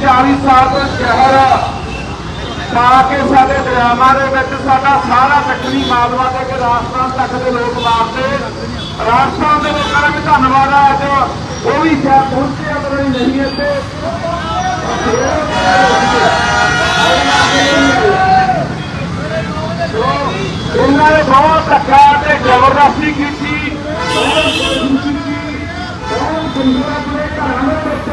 40 ਸਾਲ ਤੋਂ ਸ਼ਹਿਰ ਪਾ ਕੇ ਸਾਡੇ ਦਰਿਆਵਾਂ ਦੇ ਵਿੱਚ ਸਾਡਾ ਸਾਰਾ ਦੱਖਣੀ ਮਾਲਵਾ ਦੇ ਕੇ ਰਾਜਸਥਾਨ ਤੱਕ ਦੇ ਲੋਕ ਮਾਰਦੇ ਰਾਜਸਥਾਨ ਦੇ ਲੋਕਾਂ ਦਾ ਵੀ ਧੰਨਵਾਦ ਆ ਅੱਜ। ਉਹ ਵੀ ਸ਼ਹਿਰ ਪਹੁੰਚੇ ਅਗਰ ਨਹੀਂ ਇੱਥੇ। ਇਹਨਾਂ ਨੇ ਬਹੁਤ ਧੱਕਾ ਤੇ ਜ਼ਬਰਦਸਤੀ ਕੀਤੀ ਬਹੁਤ ਬੰਦੂਕਾਂ ਦੇ ਘਰਾਂ ਦੇ ਵਿੱਚ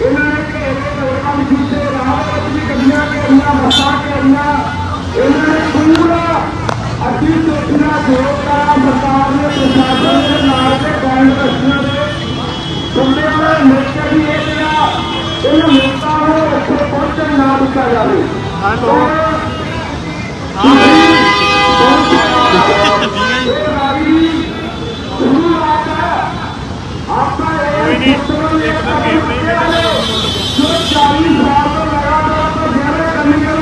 ਇਹਨਾਂ ਨੇ ਘੇਰੇ ਲੋਕਾਂ ਨੂੰ ਕੀਤੇ ਰਾਹ ਵਿੱਚ ਗੱਡੀਆਂ ਘੇਰੀਆਂ ਬੱਸਾਂ ਘੇਰੀਆਂ ਇਹਨਾਂ ਨੇ ਪੂਰਾ ਅੱਧੀ ਚੋਟੀਆਂ ਜੋੜਦਾ ਸਰਕਾਰ ਨੇ ਪ੍ਰਸ਼ਾਸਨ ਦੇ ਨਾਲ ਦੇ ਕਾਇਮ ਰਸਤੀਆਂ ਦੇ ਬੰਦਿਆਂ ਦਾ ਨੇਤਾ ਵੀ ਇਹ ਜਿਹੜਾ ਇਹਨਾਂ ਨੇਤਾ ਨੂੰ ਉੱਥੇ ਪਹੁੰਚਣ ਨਾ ਦਿੱਤਾ ਜਾਵੇ ਹਾਂ ਕੋਈ ਨਹੀਂ ਇੱਕ ਤਾਂ ਗੇਮ ਨਹੀਂ ਖੇਡਣਾ ਜੋ 40 ਸਾਲ ਤੋਂ ਲਗਾਤਾਰ ਤੋਂ ਜਿਹੜੇ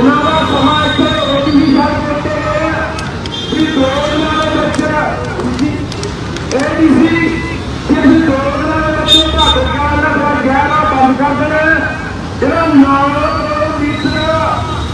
ਦਿਨਾਂ ਦਾ ਸਮਾਂ ਇੱਥੇ ਇੱਕ ਹੀ ਗੱਲ ਦਿੱਤੇ ਗਏ ਵੀ ਦੋ ਦਿਨਾਂ ਦੇ ਵਿੱਚ ਇਹ ਨਹੀਂ ਸੀ ਕਿ ਅਸੀਂ ਦੋ ਦਿਨਾਂ ਦੇ ਵਿੱਚ ਘੱਟ ਗਿਆ ਨਾ ਫਿਰ ਗਹਿਰਾ ਬੰਦ ਕਰ ਦੇਣਾ। ਜਿਹੜਾ ਨਾਮ ਲੀਟਰ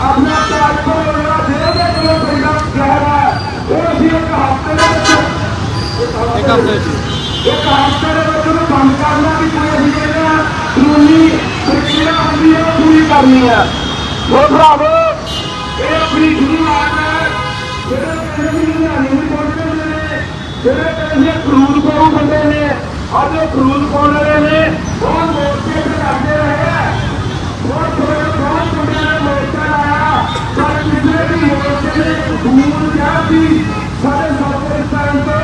ਆਪਣਾ ਕੋਲ ਜਿਹੜਾ ਦੇ ਦੇ ਕੋਲ ਪੈਂਦਾ ਗਹਿਰਾ ਉਹ ਅਸੀਂ ਇੱਕ ਹਫ਼ਤੇ ਦੇ ਵਿੱਚ ਇੱਕ ਹਫ਼ਤੇ ਇਹ ਕਾਰਜਕਰ ਦੇ ਵਿੱਚ ਉਹਨੂੰ ਬੰਦ ਕਰਨਾ ਵੀ ਕੋਈ ਅਸੀਂ ਕਹਿੰਦੇ ਕਾਨੂੰਨੀ ਪ੍ਰਕਿਰਿਆ ਹੁੰਦੀ ਹੈ ਪੂਰੀ ਕਰਨੀ ਹੈ। ਉਹ ਭਰਾਵੋ, ਇਹ ਆਪਣੀ ਸ਼ੁਰੂਆਤ ਹੈ ਜਿਹੜੇ ਕਹਿੰਦੇ ਵੀ ਲੁਧਿਆਣੇ ਨੂੰ ਪਹੁੰਚਦੇ ਨੇ, ਜਿਹੜੇ ਕਹਿੰਦੇ ਖਰੂਦ ਪਾਉ ਬੰਦੇ ਨੇ, ਅੱਜ ਉਹ ਖਰੂਦ ਪਾਉਣ ਵਾਲੇ ਨੇ ਉਹ ਮੋਰਚੇ ਤੇ ਲੱਗਦੇ ਰਹੇ ਬਹੁਤ ਥੋੜੇ ਬਹੁਤ ਮੁੰਡਿਆਂ ਨੇ, ਮੋਰਚਾ ਲਾਇਆ। ਪਰ ਕਿਸੇ ਵੀ ਮੋਰਚੇ ਨੇ ਦੂਰ ਜਾ ਸੀ ਸਾਡੇ ਸਫਰ ਤੋਂ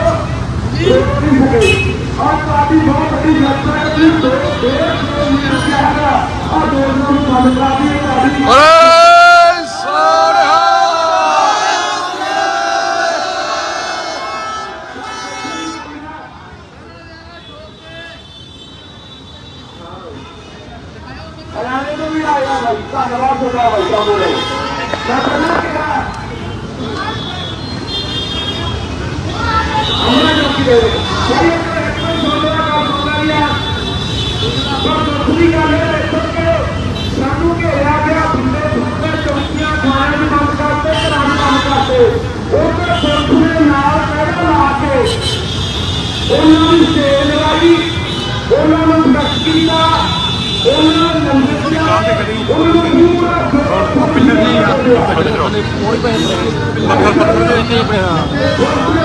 ਨਹੀਂ ਸਕੇ ਔਰ ਸਾਡੀ ਬਹੁਤ ਵੱਡੀ ਯਾਤਰਾ ਹੈ ਕਿ ਦੋ ਡੇਢ ਕਿਲੋਮੀਟਰ ਹੈਗਾ ਆ ਦੋ ਨੂੰ ਬੰਦ ਕਰਾ ਦੀ ਸਾਡੀ ਹਰਿਆਣੇ ਤੋਂ ਵੀ ਆਇਆ ਭਾਈ ਧੰਨਵਾਦ ਤੁਹਾਡਾ ਭਾਈ ਤੁਹਾਨੂੰ ਲਈ ਉਹਨਾਂ ਨੂੰ ਸੇਲ ਲਗਾਈ ਉਹਨਾਂ ਨੂੰ ਟੱਕ ਕੀਤਾ ਉਹਨਾਂ ਨੂੰ ਲੰਗਰ ਦਿੱਤਾ ਉਹਨਾਂ ਨੂੰ ਪੂਰਾ ਪਿੱਲਰ ਨਹੀਂ ਆ ਉਹਨੇ ਕੋਈ ਪੈਸੇ ਪੱਥਰ ਪੱਥਰ ਦੇ ਦਿੱਤੇ ਪਏ ਆ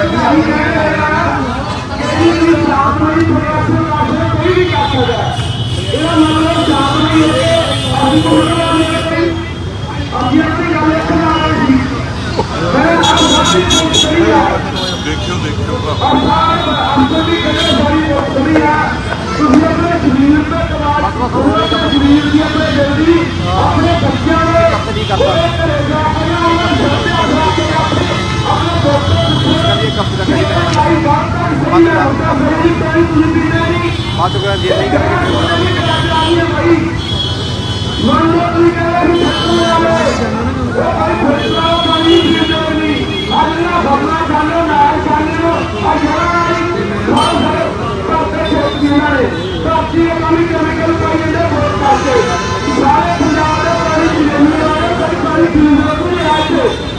ਦੇਖਿਓ ਦੇਖਿਓ ਆਪਣੇ ਬੱਚਿਆਂ ਦੇ ਨਹੀਂ ਕਰਦਾ ਇਹ ਕੱਪ ਦਾ ਕਰੀ ਬੰਦ ਕਰ ਬਾਅਦ ਚੋਂ ਜੇ ਨਹੀਂ ਕਰਾਂਗੇ ਸਾਰੇ ਡਾਕਟਰ ਛੋਟ ਦਿਨਾਂ ਨੇ ਡਾਕਟਰੀ ਕਮੀ ਕੈਮੀਕਲ ਪਾਈ ਜਾਂਦੇ ਬਹੁਤ ਕਰਦੇ ਸਾਰੇ ਪੰਜਾਬ ਦੇ ਪਾਣੀ ਪੀਣ ਵਾਲੇ ਕੋਈ ਪਾਣੀ ਪੀਣ ਵਾਲੇ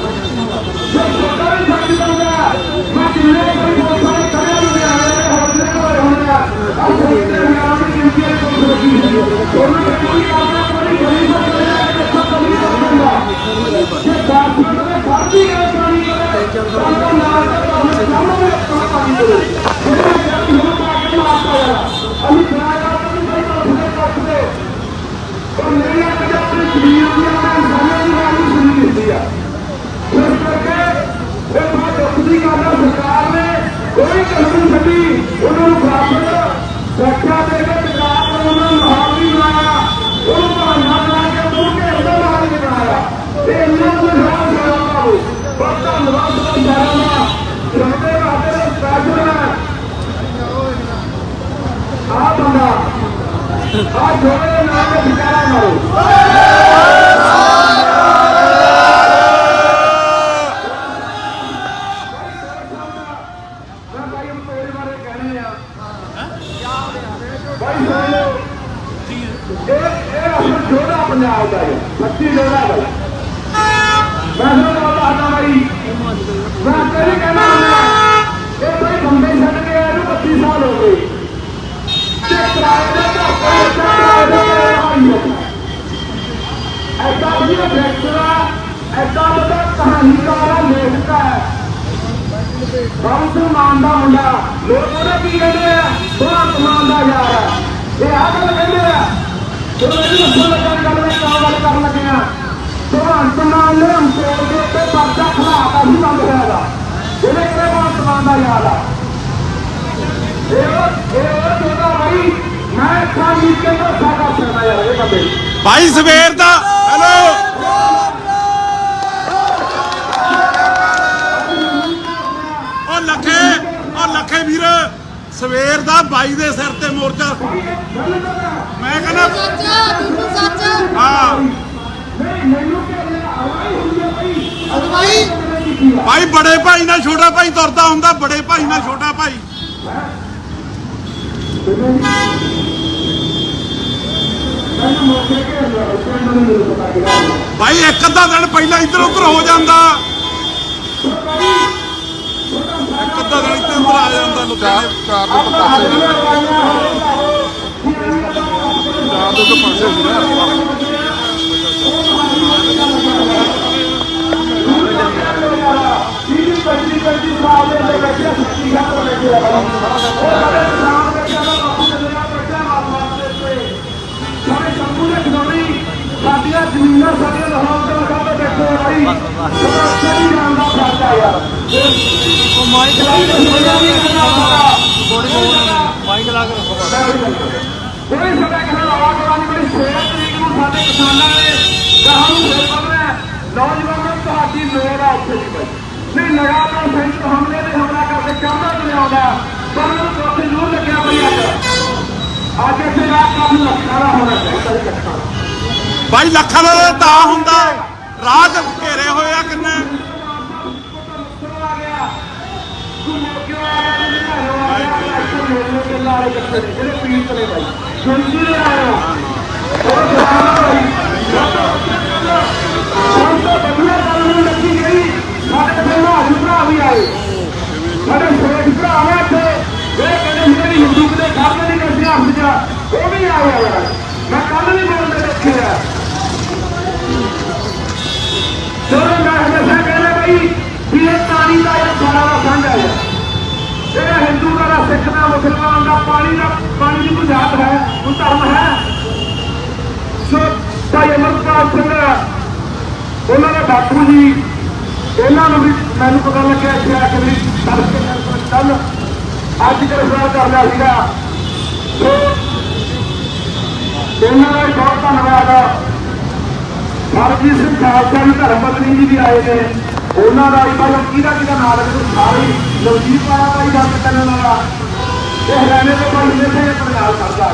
ਹੁੰਦੀ ਆ। ਇਸ ਕਰਕੇ ਇਹ ਬਹੁਤ ਦੁੱਖ ਦੀ ਗੱਲ ਆ ਸਰਕਾਰ ਨੇ ਕੋਈ ਕਸਰ ਛੱਡੀ, ਉਹਨਾਂ ਨੂੰ ਬਰਾਬਰ ਸੁਰੱਖਿਆ ਦੇ ਕੇ ਸਰਕਾਰ ਨੇ ਉਹਨਾਂ ਨੂੰ ਹਾਲ ਨਹੀਂ ਬਣਾਇਆ, ਉਹਨੂੰ ਬਹਾਨਾ ਬਣਾ ਕੇ ਮੂੰਹ ਕੇ ਅੰਦਰ ਬਾਹਰ ਨਹੀਂ ਬਣਾਇਆ। ਤੇ ਇਹਨਾਂ ਨੂੰ ਰਾਹ ਜਾਣਾ ਪਾਓ ਬਹੁਤ ਧੰਨਵਾਦ ਸਰਕਾਰਾਂ ਦਾ ਸਾਡੇ ਵਾਸਤੇ ਦਾ ਸਪੈਸ਼ਲ ਹੈ। ਆ ਬੰਦਾ ਆ ਛੋੜੇ ਨਾਲ ਵਿਚਾਰਾ ਮਾਰੋ ਇਹ ਇਹ ਅਸਲ ਜੋੜਾ ਪੰਜਾਬ ਦਾ ਹੈ ਸੱਚੀ ਜੋੜਾ ਹੈ ਮੈਂ ਤੁਹਾਨੂੰ ਦੱਸਦਾ ਭਾਈ ਮੈਂ ਕਦੀ ਕਹਿਣਾ ਹੁੰਦਾ ਇਹ ਭਾਈ ਬੰਦੇ ਛੱਡ ਕੇ ਆਏ ਨੂੰ 25 ਸਾਲ ਹੋ ਗਏ ਤੇ ਕਿਰਾਏ ਦਾ ਘਰ ਕਿਰਾਏ ਦਾ ਕਿਰਾਇਆ ਐਸਾ ਵੀ ਡਾਇਰੈਕਟਰ ਹੈ ਐਸਾ ਬੜਾ ਕਹਾਣੀਕਾਰ ਹੈ ਲੇਖਕ ਹੈ ਬਹੁਤ ਮਾਨ ਦਾ ਮੁੰਡਾ ਲੋਕ ਉਹਦਾ ਕੀ ਕਹਿੰਦੇ ਆ ਬਹੁਤ ਮਾਨ ਦਾ ਯਾਰ ਹੈ ਇਹ ਆ ਗੱਲ ਕਹਿੰਦੇ ਆ। ਭਗਵੰਤ ਮਾਨ ਨੇ ਅੰਕੋਰ ਦੇ ਉੱਤੇ ਪਰਦਾ ਖਲਾਤਾ ਸੀ ਬੰਦ ਹੋਇਆਗਾ ਇਹਦੇ ਕਿਹੜੇ ਭਗਵੰਤ ਮਾਨ ਦਾ ਯਾਰ ਆ ਭਾਈ ਸਵੇਰ ਦਾ, ਹੈਲੋ। ਸਵੇਰ ਦਾ ਬਾਈ ਦੇ ਸਿਰ ਤੇ ਮੋਰਚਾ। ਮੈਂ ਕਹਿੰਦਾ ਸੱਚ ਹਾਂ ਨਹੀਂ ਮੈਨੂੰ ਕਿਹਾ ਆਵਾਜ਼ ਹੁੰਦੀ ਹੈ। ਭਾਈ ਅਗਵਾਈ ਭਾਈ ਬੜੇ ਭਾਈ ਨਾਲ ਛੋਟਾ ਭਾਈ ਤੁਰਦਾ ਹੁੰਦਾ ਬੜੇ ਭਾਈ ਨਾਲ ਛੋਟਾ ਭਾਈ। ਭਾਈ ਇੱਕ ਅੱਧਾ ਦਿਨ ਪਹਿਲਾਂ ਇੱਧਰ ਉੱਧਰ ਹੋ ਜਾਂਦਾ। ਇੱਕ ਅੱਧਾ ਦਿਨ ਆ ਜਾਂਦਾ ਲੁਧਿਆਣੇ ਦੇ ਤਾਂ ਪਾਸੇ ਸੀ। ਚਾਰ ਦੇ ਤਾਂ ਪਾਸੇ ਸਾਡੀਆਂ ਜ਼ਮੀਨਾਂ ਸਾਡੀਆਂ ਲਾਹੌਰ ਮਾਈਕ ਲਾ ਕੇ ਰੱਖੋ ਕੋਈ ਸਾਡਾ ਕਹਿੰਦਾ ਆਵਾਜ਼ ਆਵਾਜ਼ ਬੜੀ 16 ਤਰੀਕ ਨੂੰ ਸਾਡੇ ਕਿਸਾਨਾਂ ਨੇ ਗਾਹਾਂ ਨੂੰ ਫੇਰ ਬੰਨਣਾ ਨੌਜਵਾਨਾਂ ਤੁਹਾਡੀ ਲੋੜ ਆ ਉੱਥੇ ਦੀ ਨਹੀਂ ਲਗਾਤਾਰ ਸੈਂਟਰ ਹਮਲੇ ਦੇ ਹਮਲਾ ਕਰਦੇ ਚਾਹੁੰਦਾ ਨਹੀਂ ਆਉਂਦਾ ਪਰ ਉਹਨੂੰ ਚੌਥੇ ਜ਼ਰੂਰ ਲੱਗਿਆ ਬਈ ਅੱਜ ਅੱਜ ਇੱਥੇ ਦਾ ਕੰਮ ਲੱਖਾਂ ਦਾ ਹੋਣਾ ਚਾਹੀਦਾ ਸੀ ਇਕੱਠਾ ਭਾਈ ਲੱਖਾਂ ਦਾ ਤਾਂ ਹੁੰਦਾ ਰਾਹ ਘੇਰੇ ਹੋਏ ਆ ਕਿੰਨੇ? ਕਿਉਂ ਲੱਗੀ ਗਈ ਸਾਡੇ ਕੋਲ ਭਰਾ ਵੀ ਆਏ ਸਾਡੇ ਸ਼ੇਖ ਭਰਾ ਆ ਇੱਥੇ ਇਹ ਕਹਿੰਦੇ ਸੀ ਹਿੰਦੂ ਦੇ ਗੱਲ ਨਹੀਂ ਕਰਦੇ ਹੱਥ ਜਾ ਉਹ ਵੀ ਆਇਆ ਵੀ ਇਹ ਪਾਣੀ ਦਾ ਇਹ ਸਾਰਾ ਦਾ ਸਾਂਝਾ ਹੈ। ਜਿਹੜਾ ਹਿੰਦੂ ਦਾ ਸਿੱਖ ਦਾ, ਮੁਸਲਮਾਨ ਦਾ, ਪਾਣੀ ਦਾ, ਪਾਣੀ ਦੀ ਕੋਈ ਜਾਤ ਹੈ, ਉਹ ਧਰਮ ਹੈ। ਸੋ ਭਾਈ ਅਮਰਪਾਲ ਸਿੰਘ, ਉਹਨਾਂ ਦੇ ਬਾਪੂ ਜੀ, ਇਹਨਾਂ ਨੂੰ ਵੀ ਮੈਨੂੰ ਪਤਾ ਲੱਗਿਆ ਕਿ ਆ ਕਿ ਕੱਲ ਅੱਜ ਗ੍ਰਿਫਤਾਰ ਕਰ ਲਿਆ ਸੀਗਾ ਸੋ ਇਹਨਾਂ ਦਾ ਬਹੁਤ ਧੰਨਵਾਦ ਸਰਜੀਤ ਸਿੰਘ ਖਾਲਸਾ ਜੀ ਧਰਮ ਪਤਨੀ ਜੀ ਵੀ ਆਏ ਨੇ। ਉਹਨਾਂ ਦਾ ਵੀ ਭਾਈ ਕਿਹਦਾ ਕਿਹਦਾ ਨਾਮ ਹੈ? ਸਾਰੇ ਲਵਜੀਤ ਆਇਆ ਭਾਈ ਗੱਲ ਕਰਨ ਵਾਲਾ ਇਹ ਹਰਿਆਣੇ ਤੋਂ ਭਾਈ ਨੇ ਸੇ ਆਪਣੇ ਕਰਦਾ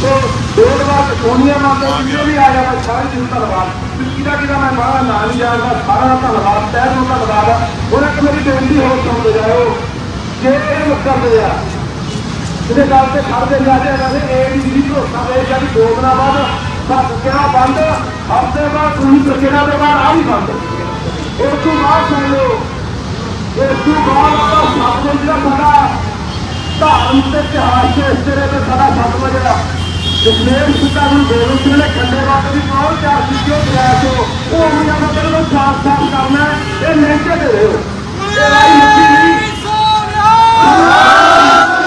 ਸੋ ਦੋ ਵਾਰ ਸੋਨੀਆ ਮਾਤਾ ਜੀ ਵੀ ਆਇਆ ਭਾਈ ਸਾਰੇ ਜੀ ਧੰਨਵਾਦ। ਕਿਹਦਾ ਕਿਹਦਾ ਮੈਂ ਬਾਹਰ ਨਾਂ ਨਹੀਂ ਜਾਣਦਾ ਸਾਰਾ ਧੰਨਵਾਦ, ਤਹਿ ਨੂੰ ਧੰਨਵਾਦ ਉਹਨਾਂ ਕਿ ਮੇਰੀ ਬੇਨਤੀ ਹੋਰ ਸੁਣ ਜਾਓ ਜੇ ਇਹ ਮੁੱਕਰ ਆ ਜਿਹਦੇ ਗੱਲ ਤੇ ਖੜਦੇ ਜਾਂਦੇ ਰਹੇ ਇਹ ਵੀ ਨਹੀਂ ਭਰੋਸਾ ਦੇ ਜਾਂ ਦੋ ਦਿਨਾਂ ਬਾਅਦ ਬਸ ਕਿਹੜਾ ਬੰਦ, ਹਫ਼ਤੇ ਬਾਅਦ ਤੁਸੀਂ ਪ੍ਰਕਿਰਿਆ ਦੇ ਬਾਅਦ ਆ ਵੀ ਬੰਦ ਇਸ ਤੋਂ ਬਾਅਦ ਸੁਣ ਲਓ ਇਸ ਤੋਂ ਬਾਅਦ ਦਾ ਜਿਹੜਾ ਸਾਡਾ ਧਰਮ ਤੇ ਇਤਿਹਾਸ ਦੇ ਸਿਰੇ ਤੇ ਸਾਡਾ ਸਤਿਗੁਰ ਜਿਹੜਾ ਜਸਮੇਰ ਸਿੱਧਾ ਨੂੰ ਗੋਬਿੰਦ ਸਿੰਘ ਨੇ ਖੰਡੇ ਵਾਟ ਦੀ ਬਹੁਤ ਚਾਰ ਸੀ ਉਹ ਗਿਆ ਸੋ ਉਹ ਵੀ ਆਪਾਂ ਨੂੰ ਸਾਫ਼ ਸਾਫ਼ ਕਰਨਾ ਇਹ ਲਹਿਕੇ ਦੇ ਰਹੇ ਹੋ ਇਹ ਰਾਈ ਮੁੱਕੀ ਨਹੀਂ ਆਪਣਾ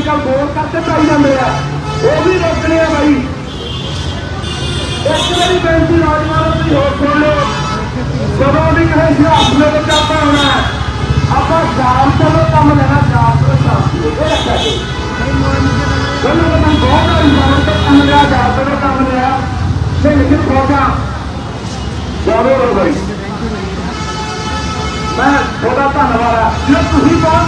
अजकल गोल करते पाई जाते हैं वो भी रोकने भाई। एक बार बेनती राजमान सिंह होर सुन लो। जब भी कहे आप क्या होना है आप शाम चलो तो कम लेना शाम चलो शाम बहुत कम लिया शाम चलो लिया से लेकिन थोड़ा ज़रूर भाई। मैं जो तुम कौन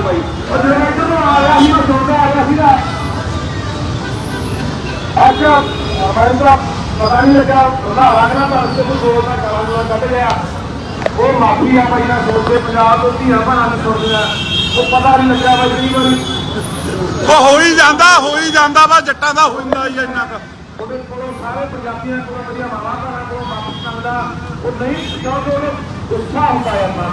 ਬਾਈ। ਉਹ ਜਿਹੜਾ ਇੱਧਰ ਨੂੰ ਆ ਰਿਹਾ ਸੀ ਮੈਂ ਸੁਣਦਾ ਆ ਰਿਹਾ ਸੀਗਾ ਅੱਜ ਮਹਿੰਦਰਾ ਪਤਾ ਨਹੀਂ ਲੱਗਾ ਉਹਦਾ ਲੱਗਣਾ ਤਾਂ ਅਸਲ ਨੂੰ ਬੋਲਦਾ ਕਰਾਂ ਕੱਢ ਗਿਆ ਉਹ ਮਾਫੀ ਆ ਬਾਈ ਨਾ ਸੋਚਦੇ ਪੰਜਾਬ ਤੋਂ ਧੀਆਂ ਭੈਣਾਂ ਨੂੰ ਸੁਣਦੇ ਆ ਉਹ ਪਤਾ ਨਹੀਂ ਲੱਗਾ ਬਾਈ ਕਈ ਵਾਰੀ। ਉਹ ਹੋ ਹੀ ਜਾਂਦਾ ਹੋ ਹੀ ਜਾਂਦਾ ਵਾ ਜੱਟਾਂ ਦਾ ਹੋ ਜਾਂਦਾ ਹੀ ਇੰਨਾ ਕੁ। ਉਹਦੇ ਕੋਲੋਂ ਸਾਰੇ ਪੰਜਾਬੀਆਂ ਕੋਲੋਂ ਵਧੀਆ ਮਾਵਾ ਕੋਲੋਂ ਮਾਫੀ ਮੰਗਦਾ। ਉਹ ਨਹੀਂ ਕਿਉਂਕਿ ਉਹਨੂੰ ਗੁੱਸਾ ਹੁੰਦਾ ਮਨ